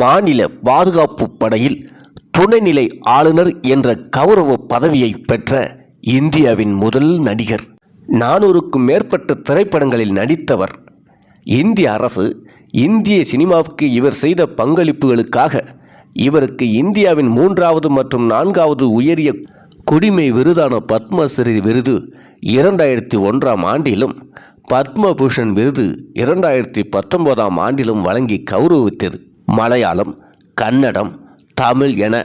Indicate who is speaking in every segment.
Speaker 1: மாநில பாதுகாப்பு படையில் துணைநிலை ஆளுநர் என்ற கௌரவ பதவியை பெற்ற இந்தியாவின் முதல் நடிகர். நானூறுக்கும் மேற்பட்ட திரைப்படங்களில் நடித்தவர். இந்திய அரசு இந்திய சினிமாவுக்கு இவர் செய்த பங்களிப்புகளுக்காக இவருக்கு இந்தியாவின் மூன்றாவது மற்றும் நான்காவது உயரிய குடிமை விருதான பத்மஸ்ரீ விருது இரண்டாயிரத்தி ஒன்றாம் ஆண்டிலும் பத்மபூஷன் விருது இரண்டாயிரத்தி பத்தொன்பதாம் ஆண்டிலும் வழங்கி கௌரவித்தது. மலையாளம் கன்னடம் தமிழ் என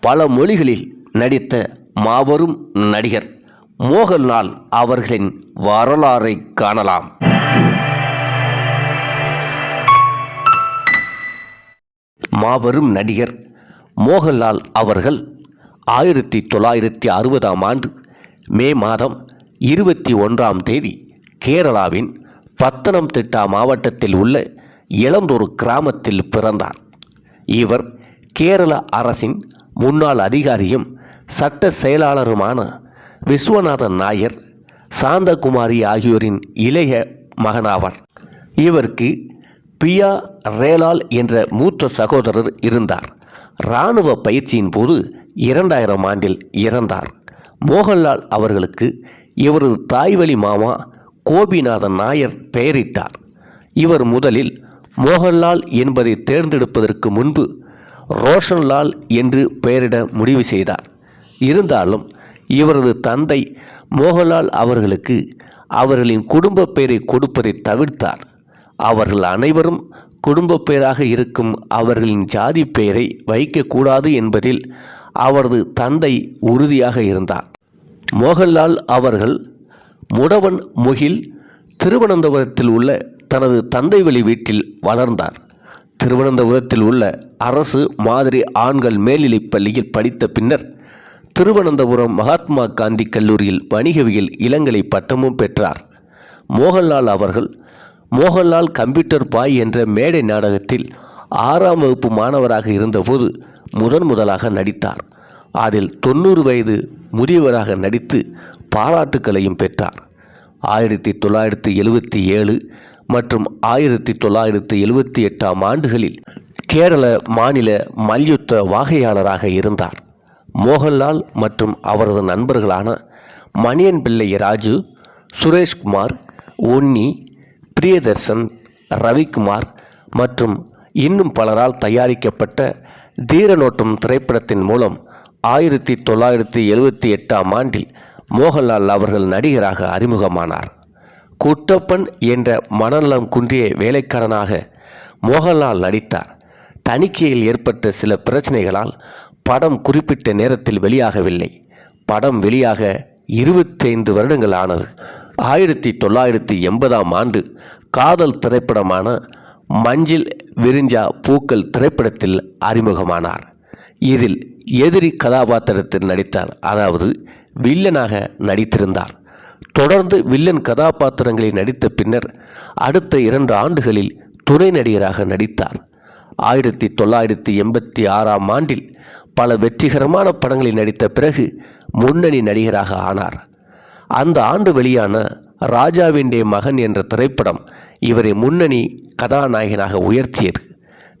Speaker 1: பல மொழிகளில் நடித்த மாபெரும் நடிகர் மோகன்லால் அவர்களின் வரலாறை காணலாம். மாபெரும் நடிகர் மோகன்லால் அவர்கள் ஆயிரத்தி தொள்ளாயிரத்தி அறுபதாம் ஆண்டு மே மாதம் இருபத்தி ஒன்றாம் தேதி கேரளாவின் பத்தனம்திட்டா மாவட்டத்தில் உள்ள இளந்தொரு கிராமத்தில் பிறந்தார். இவர் கேரள அரசின் முன்னாள் அதிகாரியும் சட்ட செயலாளருமான விஸ்வநாதன் நாயர் சாந்தகுமாரி ஆகியோரின் இளைய மகனாவார். இவருக்கு பியா ரேலால் என்ற மூத்த சகோதரர் இருந்தார். இராணுவ பயிற்சியின் போது இரண்டாயிரம் ஆண்டில் இறந்தார். மோகன்லால் அவர்களுக்கு இவரது தாய்வழி மாமா கோபிநாதன் நாயர் பெயரிட்டார். இவர் முதலில் மோகன்லால் என்பதை தேர்ந்தெடுப்பதற்கு முன்பு ரோஷன்லால் என்று பெயரிட முடிவு செய்தார். இருந்தாலும் இவரது தந்தை மோகன்லால் அவர்களுக்கு அவர்களின் குடும்ப பெயரை கொடுப்பதை தவிர்த்தார். அவர்கள் அனைவரும் குடும்ப பெயராக இருக்கும் அவர்களின் ஜாதி பெயரை வைக்கக்கூடாது என்பதில் அவரது தந்தை உறுதியாக இருந்தார். மோகன்லால் அவர்கள் முடவன் முகில் திருவனந்தபுரத்தில் உள்ள தனது தந்தை வழி வீட்டில் வளர்ந்தார். திருவனந்தபுரத்தில் உள்ள அரசு மாதிரி ஆண்கள் மேல்நிலைப் பள்ளியில் படித்த பின்னர் திருவனந்தபுரம் மகாத்மா காந்தி கல்லூரியில் வணிகவியல் இளங்கலை பட்டமும் பெற்றார். மோகன்லால் அவர்கள் மோகன்லால் கம்ப்யூட்டர் பாய் என்ற மேடை நாடகத்தில் ஆறாம் வகுப்பு மாணவராக இருந்தபோது முதன் முதலாக நடித்தார். அதில் தொண்ணூறு வயது முதியவராக நடித்து பாராட்டுக்களையும் பெற்றார். ஆயிரத்தி தொள்ளாயிரத்தி எழுவத்தி ஏழு மற்றும் ஆயிரத்தி தொள்ளாயிரத்தி எழுவத்தி எட்டாம் ஆண்டுகளில் கேரள மாநில மல்யுத்த வாகையாளராக இருந்தார். மோகன்லால் மற்றும் அவரது நண்பர்களான மணியன் பிள்ளை ராஜு சுரேஷ்குமார் உன்னி பிரியதர்சன் ரவிக்குமார் மற்றும் இன்னும் பலரால் தயாரிக்கப்பட்ட தீரநோட்டம் திரைப்படத்தின் மூலம் ஆயிரத்தி தொள்ளாயிரத்தி எழுவத்தி எட்டாம் ஆண்டில் மோகன்லால் அவர்கள் நடிகராக அறிமுகமானார். குட்டப்பன் என்ற மனநலம் குன்றிய வேலைக்காரனாக மோகன்லால் நடித்தார். தணிக்கையில் ஏற்பட்ட சில பிரச்சனைகளால் படம் குறிப்பிட்ட நேரத்தில் வெளியாகவில்லை. படம் வெளியாக இருபத்தைந்து வருடங்கள் ஆனது. ஆயிரத்தி தொள்ளாயிரத்தி எண்பதாம் ஆண்டு காதல் திரைப்படமான மஞ்சில் விரிஞ்சா பூக்கள் திரைப்படத்தில் அறிமுகமானார். இதில் எதிரி கதாபாத்திரத்தில் நடித்தார். அதாவது வில்லனாக நடித்திருந்தார். தொடர்ந்து வில்லன் கதாபாத்திரங்களில் நடித்த பின்னர் அடுத்த இரண்டு ஆண்டுகளில் துணை நடிகராக நடித்தார். ஆயிரத்தி தொள்ளாயிரத்தி எண்பத்தி ஆறாம் ஆண்டில் பல வெற்றிகரமான படங்களில் நடித்த பிறகு முன்னணி நடிகராக ஆனார். அந்த ஆண்டு வெளியான ராஜாவிண்டே மகன் என்ற திரைப்படம் இவரை முன்னணி கதாநாயகனாக உயர்த்தியது.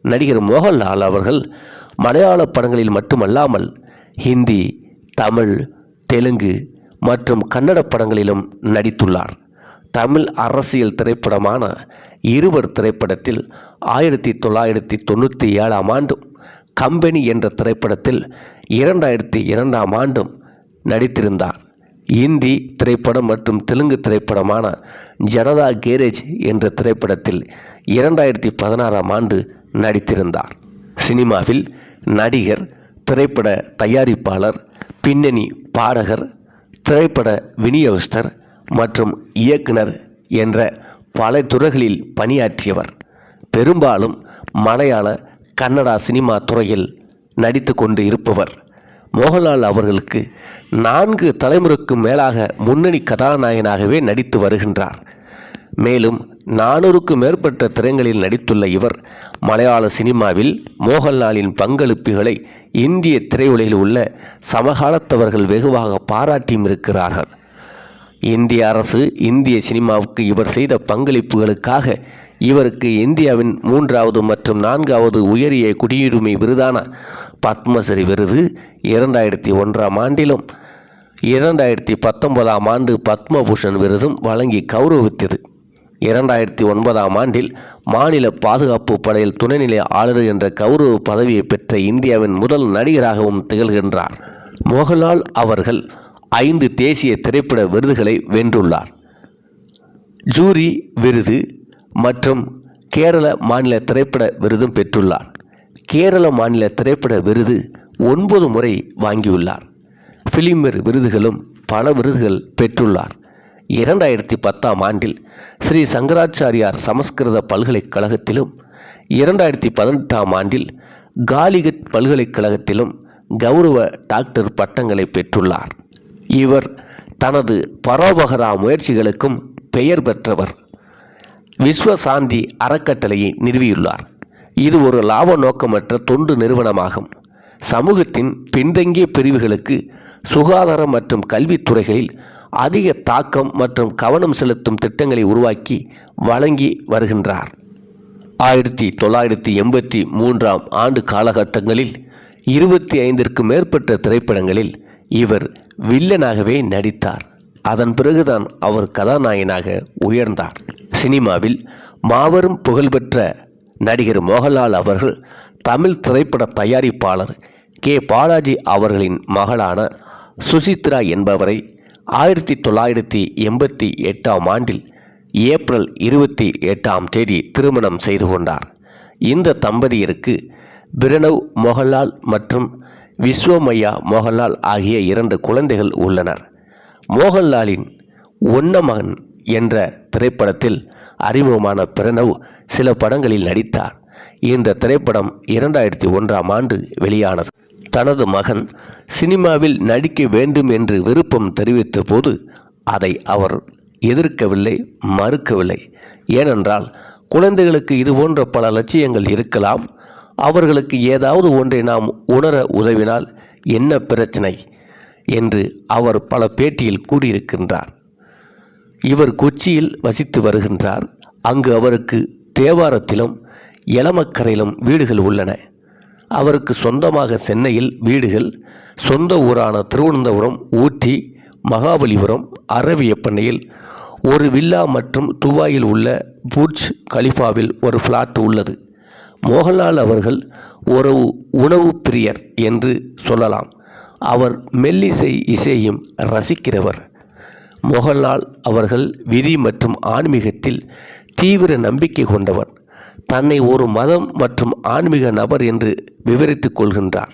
Speaker 1: நடிகர் மோகன்லால் அவர்கள் மலையாள படங்களில் மட்டுமல்லாமல் ஹிந்தி தமிழ் தெலுங்கு மற்றும் கன்னட படங்களிலும் நடித்துள்ளார். தமிழ் அரசியல் திரைப்படமான இருவர் திரைப்படத்தில் ஆயிரத்தி தொள்ளாயிரத்தி தொண்ணூற்றி ஏழாம் ஆண்டும் கம்பெனி என்ற திரைப்படத்தில் இரண்டாயிரத்தி இரண்டாம் ஆண்டும் நடித்திருந்தார். இந்தி திரைப்படம் மற்றும் தெலுங்கு திரைப்படமான ஜனதா கேரேஜ் என்ற திரைப்படத்தில் இரண்டாயிரத்தி பதினாறாம் ஆண்டு நடித்திருந்தார். சினிமாவில் நடிகர் திரைப்பட தயாரிப்பாளர் பின்னணி பாடகர் திரைப்பட விநியோகஸ்தர் மற்றும் இயக்குனர் என்ற பல துறைகளில் பணியாற்றியவர். பெரும்பாலும் மலையாள கன்னடா சினிமா துறையில் நடித்து கொண்டு இருப்பவர். மோகன்லால் அவர்களுக்கு நான்கு தலைமுறைக்கும் மேலாக முன்னணி கதாநாயகனாகவே நடித்து வருகின்றார். மேலும் நானூறுக்கும் மேற்பட்ட திரைங்களில் நடித்துள்ள இவர் மலையாள சினிமாவில் மோகன்லாலின் பங்களிப்புகளை இந்திய திரையுலகில் உள்ள சமகாலத்தவர்கள் வெகுவாக பாராட்டியும் இருக்கிறார்கள். இந்திய அரசு இந்திய சினிமாவுக்கு இவர் செய்த பங்களிப்புகளுக்காக இவருக்கு இந்தியாவின் மூன்றாவது மற்றும் நான்காவது உயரிய குடியுரிமை விருதான பத்மஸ்ரீ விருது இரண்டாயிரத்தி ஒன்றாம் ஆண்டிலும் இரண்டாயிரத்தி பத்தொன்பதாம் ஆண்டு பத்மபூஷன் விருதும் வழங்கி கௌரவித்தது. இரண்டாயிரத்தி ஒன்பதாம் ஆண்டில் மாநில பாதுகாப்பு படையில் துணைநிலை ஆளுநர் என்ற கௌரவ பதவியை பெற்ற இந்தியாவின் முதல் நடிகராகவும் திகழ்கின்றார். மோகன்லால் அவர்கள் ஐந்து தேசிய திரைப்பட விருதுகளை வென்றுள்ளார். ஜூரி விருது மற்றும் கேரள மாநில திரைப்பட விருதும் பெற்றுள்ளார். கேரள மாநில திரைப்பட விருது ஒன்பது முறை வாங்கியுள்ளார். ஃபிலிமர் விருதுகளும் பல விருதுகள் பெற்றுள்ளார். இரண்டாயிரத்தி பத்தாம் ஆண்டில் ஸ்ரீ சங்கராச்சாரியார் சமஸ்கிருத பல்கலைக்கழகத்திலும் இரண்டாயிரத்தி பதினெட்டாம் ஆண்டில் காலிகத் பல்கலைக்கழகத்திலும் கௌரவ டாக்டர் பட்டங்களை பெற்றுள்ளார். இவர் தனது பரோபகரா முயற்சிகளுக்கும் பெயர் பெற்றவர். விஸ்வசாந்தி அறக்கட்டளையை நிறுவியுள்ளார். இது ஒரு லாப நோக்கமற்ற தொண்டு நிறுவனமாகும். சமூகத்தின் பின்தங்கிய பிரிவுகளுக்கு சுகாதாரம் மற்றும் கல்வித்துறைகளில் அதிக தாக்கம் மற்றும் கவனம் செலுத்தும் திட்டங்களை உருவாக்கி வழங்கி வருகின்றார். ஆயிரத்தி தொள்ளாயிரத்தி எண்பத்தி மூன்றாம் ஆண்டு காலகட்டங்களில் இருபத்தி ஐந்திற்கு மேற்பட்ட திரைப்படங்களில் இவர் வில்லனாகவே நடித்தார். அதன் பிறகுதான் அவர் கதாநாயகனாக உயர்ந்தார். சினிமாவில் மாபெரும் புகழ்பெற்ற நடிகர் மோகன்லால் அவர்கள் தமிழ் திரைப்பட தயாரிப்பாளர் கே. பாலாஜி அவர்களின் மகளான சுசித்ரா என்பவரை ஆயிரத்தி தொள்ளாயிரத்தி எண்பத்தி எட்டாம் ஆண்டில் ஏப்ரல் இருபத்தி எட்டாம் தேதி திருமணம் செய்து கொண்டார். இந்த தம்பதியருக்கு பிரணவ் மோகன்லால் மற்றும் விஸ்வமையா மோகன்லால் ஆகிய இரண்டு குழந்தைகள் உள்ளனர். மோகன்லாலின் ஒன்னமகன் என்ற திரைப்படத்தில் அறிமுகமான பிரணவ் சில படங்களில் நடித்தார். இந்த திரைப்படம் இரண்டாயிரத்தி ஒன்றாம் ஆண்டு வெளியானது. தனது மகன் சினிமாவில் நடிக்க வேண்டும் என்று விருப்பம் தெரிவித்த போது அதை அவர் எதிர்க்கவில்லை மறுக்கவில்லை. ஏனென்றால் குழந்தைகளுக்கு இதுபோன்ற பல லட்சியங்கள் இருக்கலாம். அவர்களுக்கு ஏதாவது ஒன்றை நாம் உணர உதவினால் என்ன பிரச்சனை என்று அவர் பல பேட்டியில் கூறியிருக்கின்றார். இவர் கொச்சியில் வசித்து வருகின்றார். அங்கு அவருக்கு தேவாரத்திலும் எலமக்கரையிலும் வீடுகள் உள்ளன. அவருக்கு சொந்தமாக சென்னையில் வீடுகள் சொந்த ஊரான திருவனந்தபுரம் ஊட்டி மகாபலிபுரம் அரவியப்பண்ணையில் ஒரு வில்லா மற்றும் துபாயில் உள்ள புர்ஜ் கலிஃபாவில் ஒரு ஃப்ளாட் உள்ளது. மோகன்லால் அவர்கள் ஒரு உணவு பிரியர் என்று சொல்லலாம். அவர் மெல்லிசை இசையும் ரசிக்கிறவர். மோகன்லால் அவர்கள் விதி மற்றும் ஆன்மீகத்தில் தீவிர நம்பிக்கை கொண்டவர். தன்னை ஒரு மதம் மற்றும் ஆன்மீக நபர் என்று விவரித்துக் கொள்கின்றார்.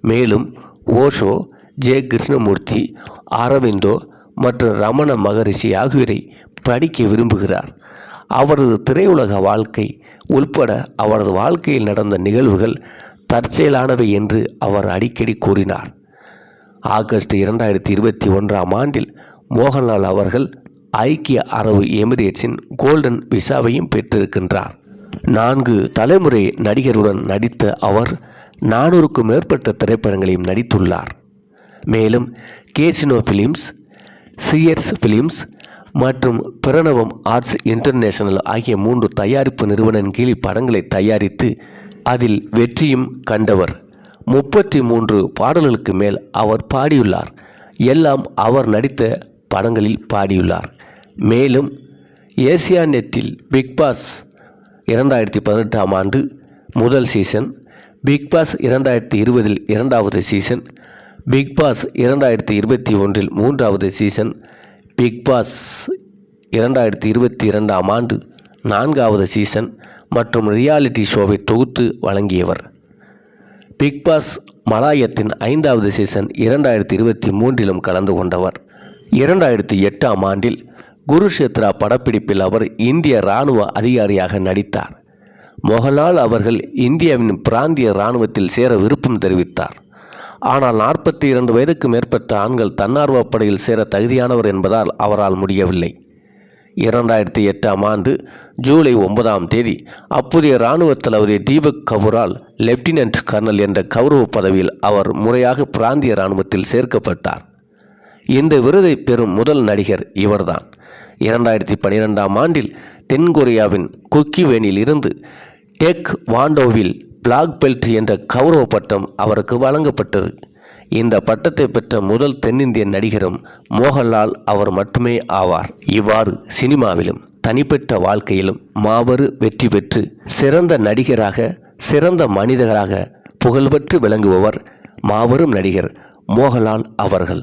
Speaker 1: மேலும் ஓஷோ ஜே கிருஷ்ணமூர்த்தி அரவிந்தோ மற்றும் ரமண மகரிஷி ஆகியோரை படிக்க விரும்புகிறார். அவரது திரையுலக வாழ்க்கை உள்பட அவரது வாழ்க்கையில் நடந்த நிகழ்வுகள் தற்செயலானவை என்று அவர் அடிக்கடி கூறினார். ஆகஸ்ட் இரண்டாயிரத்தி இருபத்தி ஒன்றாம் ஆண்டில் மோகன்லால் அவர்கள் ஐக்கிய அரபு எமிரேட்ஸின் கோல்டன் விசாவையும் பெற்றிருக்கின்றார். நான்கு தலைமுறை நடிகருடன் நடித்த அவர் நானூறுக்கும் மேற்பட்ட திரைப்படங்களையும் நடித்துள்ளார். மேலும் கேசினோ ஃபிலிம்ஸ் சியர்ஸ் ஃபிலிம்ஸ் மற்றும் பிரணவம் ஆர்ட்ஸ் இன்டர்நேஷனல் ஆகிய மூன்று தயாரிப்பு நிறுவனம் கீழ் படங்களை தயாரித்து அதில் வெற்றியும் கண்டவர். முப்பத்தி மூன்று பாடல்களுக்கு மேல் அவர் பாடியுள்ளார். எல்லாம் அவர் நடித்த படங்களில் பாடியுள்ளார். மேலும் ஏசியா நெட்டில் பிக் பாஸ் இரண்டாயிரத்தி பதினெட்டாம் ஆண்டு முதல் சீசன் பிக் பாஸ் இரண்டாயிரத்தி இருபதில் இரண்டாவது சீசன் பிக் பாஸ் இரண்டாயிரத்தி இருபத்தி ஒன்றில் மூன்றாவது சீசன் பிக் பாஸ் இரண்டாயிரத்தி இருபத்தி இரண்டாம் ஆண்டு நான்காவது சீசன் மற்றும் ரியாலிட்டி ஷோவை தொகுத்து வழங்கியவர். பிக் பாஸ் மலாயத்தின் ஐந்தாவது சீசன் இரண்டாயிரத்தி இருபத்தி மூன்றிலும் கலந்து கொண்டவர். இரண்டாயிரத்தி எட்டாம் ஆண்டில் குருஷேத்ரா படப்பிடிப்பில் அவர் இந்திய இராணுவ அதிகாரியாக நடித்தார். மொஹலால் அவர்கள் இந்தியாவின் பிராந்திய இராணுவத்தில் சேர விருப்பம் தெரிவித்தார். ஆனால் நாற்பத்தி இரண்டு வயதுக்கு மேற்பட்ட ஆண்கள் தன்னார்வ படையில் சேர தகுதியானவர் என்பதால் அவரால் முடியவில்லை. இரண்டாயிரத்தி எட்டாம் ஆண்டு ஜூலை ஒன்பதாம் தேதி அப்போதைய இராணுவ தளபதி தீபக் கவுரால் லெப்டினன்ட் கர்னல் என்ற கௌரவ பதவியில் அவர் முறையாக பிராந்திய இராணுவத்தில் சேர்க்கப்பட்டார். இந்த விருதை பெறும் முதல் நடிகர் இவர்தான். இரண்டாயிரத்தி பன்னிரெண்டாம் ஆண்டில் தென்கொரியாவின் கொக்கிவேனில் இருந்து டெக் வாண்டோவில் பிளாக் பெல்ட் என்ற கௌரவ பட்டம் அவருக்கு வழங்கப்பட்டது. இந்த பட்டத்தை பெற்ற முதல் தென்னிந்திய நடிகரும் மோகன்லால் அவர் மட்டுமே ஆவார். இவ்வாறு சினிமாவிலும் தனிப்பட்ட வாழ்க்கையிலும் மாபெரு வெற்றி பெற்று சிறந்த நடிகராக சிறந்த மனிதராக புகழ்பெற்று விளங்குபவர் மாபெரும் நடிகர் மோகன்லால் அவர்கள்.